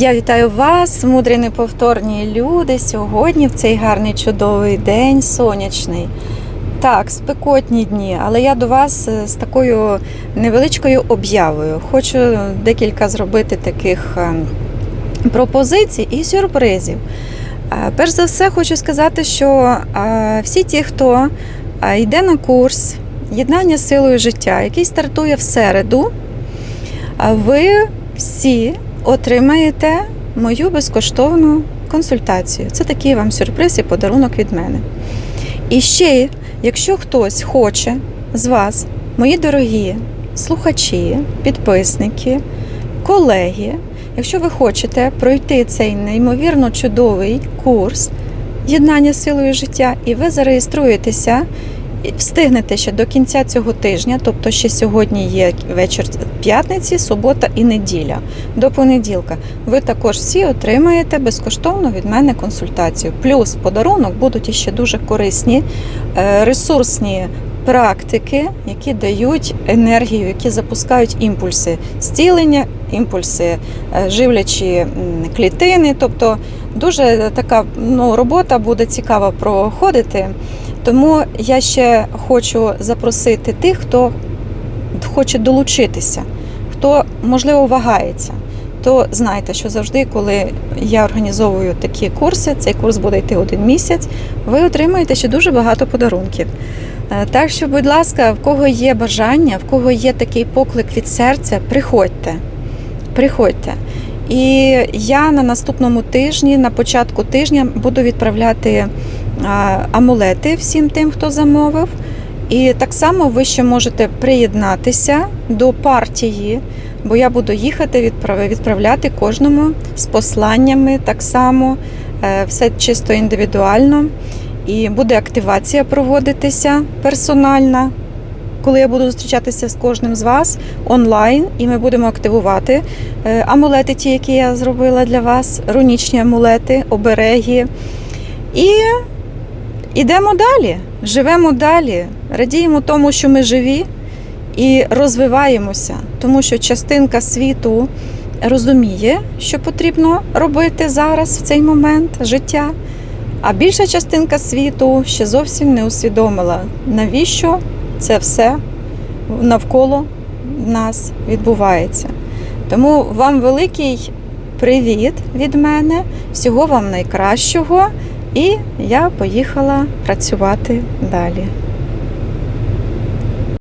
Я вітаю вас, мудрі неповторні люди. Сьогодні в цей гарний чудовий день, сонячний. Так, спекотні дні, але я до вас е, з такою невеличкою об'явою. Хочу декілька зробити таких е, пропозицій і сюрпризів. Е, Перш за все, хочу сказати, що всі ті, хто йде на курс єднання силою життя, який стартує в середу, ви всі отримаєте мою безкоштовну консультацію. Це такий вам сюрприз і подарунок від мене. І ще, якщо хтось хоче з вас, мої дорогі слухачі, підписники, колеги, якщо ви хочете пройти цей неймовірно чудовий курс єднання з силою життя, і ви зареєструєтеся встигнете ще до кінця цього тижня, тобто ще сьогодні є вечір п'ятниці, субота і неділя. До понеділка ви також всі отримаєте безкоштовно від мене консультацію. Плюс подарунок будуть іще дуже корисні е, ресурсні практики, які дають енергію, які запускають імпульси зцілення, імпульси е, живлячі клітини. Тобто дуже така ну, робота буде цікава проходити. Тому я ще хочу запросити тих, хто хоче долучитися, хто можливо вагається. То знайте, що завжди, коли я організовую такі курси, цей курс буде йти один місяць, ви отримаєте ще дуже багато подарунків. Е, Так що, будь ласка, в кого є бажання, в кого є такий поклик від серця, приходьте. Приходьте. І я на наступному тижні, на початку тижня, буду відправляти амулети всім тим, хто замовив. І так само ви ще можете приєднатися до партії, бо я буду їхати відправляти кожному з посланнями так само, е, все чисто індивідуально. І буде активація проводитися персональна, коли я буду зустрічатися з кожним з вас онлайн, і ми будемо активувати е, амулети, ті, які я зробила для вас, рунічні амулети, обереги. І Ідемо далі, живемо далі, радіємо тому, що ми живі, і розвиваємося, тому що частинка світу розуміє, що потрібно робити зараз в цей момент життя. А більша частинка світу ще зовсім не усвідомила, навіщо це все навколо нас відбувається. Тому вам великий привіт від мене, всього вам найкращого. І я поїхала працювати далі.